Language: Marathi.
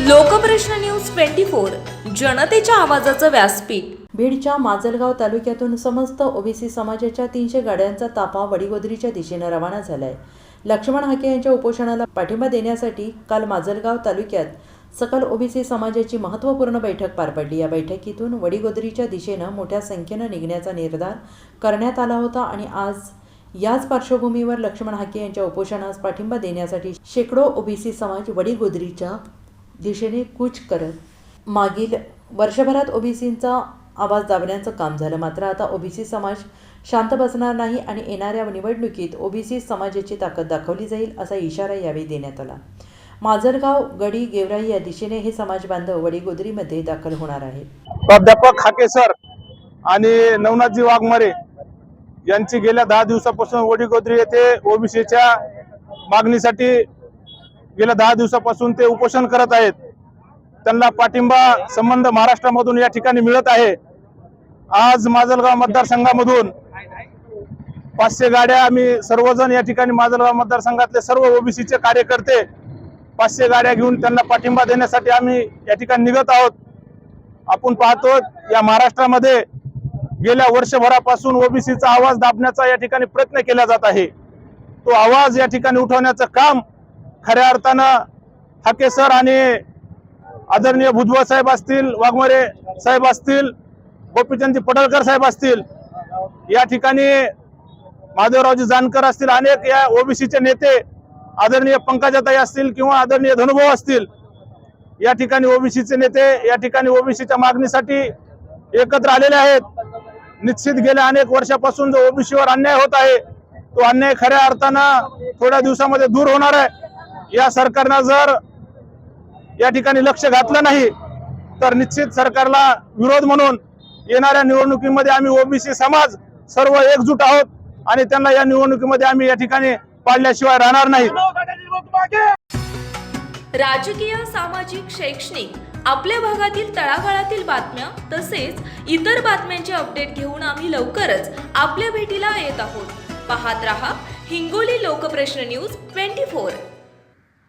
लोकप्रश्न न्यूज ट्वेंटी फोर जनतेच्या आवाजाचं व्यासपीठ. बीडच्या माजलगाव तालुक्यातून समस्त ओबीसी समाजाच्या तीनशे गाड्यांचा ताफा वडीगोद्रीच्या दिशेनं रवाना झालाय. लक्ष्मण हाके यांच्या उपोषणाला पाठिंबा देण्यासाठी काल माजलगाव तालुक्यात सकल ओबीसी समाजाची महत्त्वपूर्ण बैठक पार पडली. या बैठकीतून वडीगोदरीच्या दिशेनं मोठ्या संख्येनं निघण्याचा निर्धार करण्यात आला होता आणि आज याच पार्श्वभूमीवर लक्ष्मण हाके यांच्या उपोषणास पाठिंबा देण्यासाठी शेकडो ओबीसी समाज वडीगोदरीच्या दिशेने कूच करत मागील वर्षभरात ओबीसींचा आवाज दाबण्याचं काम झालं. मात्र आता ओबीसी समाज शांत बसणार नाही आणि येणाऱ्या निवडणुकीत ओबीसी समाजाची ताकद दाखवली जाईल असा इशारा यावेळी देण्यात आला. माजलगाव गडी गेवराई या दिशेने हे समाज बांधव वडीगोदरीमध्ये दाखल होणार आहेत. प्राध्यापक खाके सर आणि नवनाथजी वाघमारे यांची गेल्या दहा दिवसापासून वडीगोदरी येथे ओबीसीच्या मागणीसाठी गेल्या दहा दिवसापासून ते उपोषण करत आहेत. त्यांना पाठिंबा संबंध महाराष्ट्रामधून या ठिकाणी मिळत आहे. आज माजलगाव मतदारसंघामधून पाचशे गाड्या आम्ही सर्वजण या ठिकाणी माजलगाव मतदारसंघातले सर्व ओबीसीचे कार्यकर्ते पाचशे गाड्या घेऊन त्यांना पाठिंबा देण्यासाठी आम्ही या ठिकाणी निघत आहोत. आपण पाहतो या महाराष्ट्रामध्ये गेल्या वर्षभरापासून ओबीसीचा आवाज दाबण्याचा या ठिकाणी प्रयत्न केला जात आहे. तो आवाज या ठिकाणी उठवण्याचं काम खऱ्या अर्थानं ठाके सर आणि आदरणीय भुजबळ साहेब असतील वाघमरे साहेब असतील गोपीचंदजी पडळकर साहेब असतील या ठिकाणी महादेवरावजी जानकर असतील अनेक या ओबीसीचे नेते आदरणीय पंकजाताई असतील किंवा आदरणीय धनुभाऊ असतील या ठिकाणी ओबीसीचे नेते या ठिकाणी ओबीसीच्या मागणीसाठी एकत्र आलेले आहेत. निश्चित गेल्या अनेक वर्षापासून जो ओबीसीवर अन्याय होत आहे तो अन्याय खऱ्या अर्थानं थोड्या दिवसामध्ये दूर होणार आहे. या सरकारनं जर या ठिकाणी लक्ष घातलं नाही तर निश्चित सरकारला विरोध म्हणून येणाऱ्या निवडणुकीमध्ये आम्ही ओबीसी समाज सर्व एकजूट आहोत आणि त्यांना या निवडणुकीमध्ये आम्ही या ठिकाणी पाडल्याशिवाय राहणार नाही. राजकीय सामाजिक शैक्षणिक आपल्या भागातील तळागाळातील बातम्या तसेच इतर बातम्यांचे अपडेट घेऊन आम्ही लवकरच आपल्या भेटीला येत आहोत. पाहत रहा Hingoli Lokprashna news twenty four.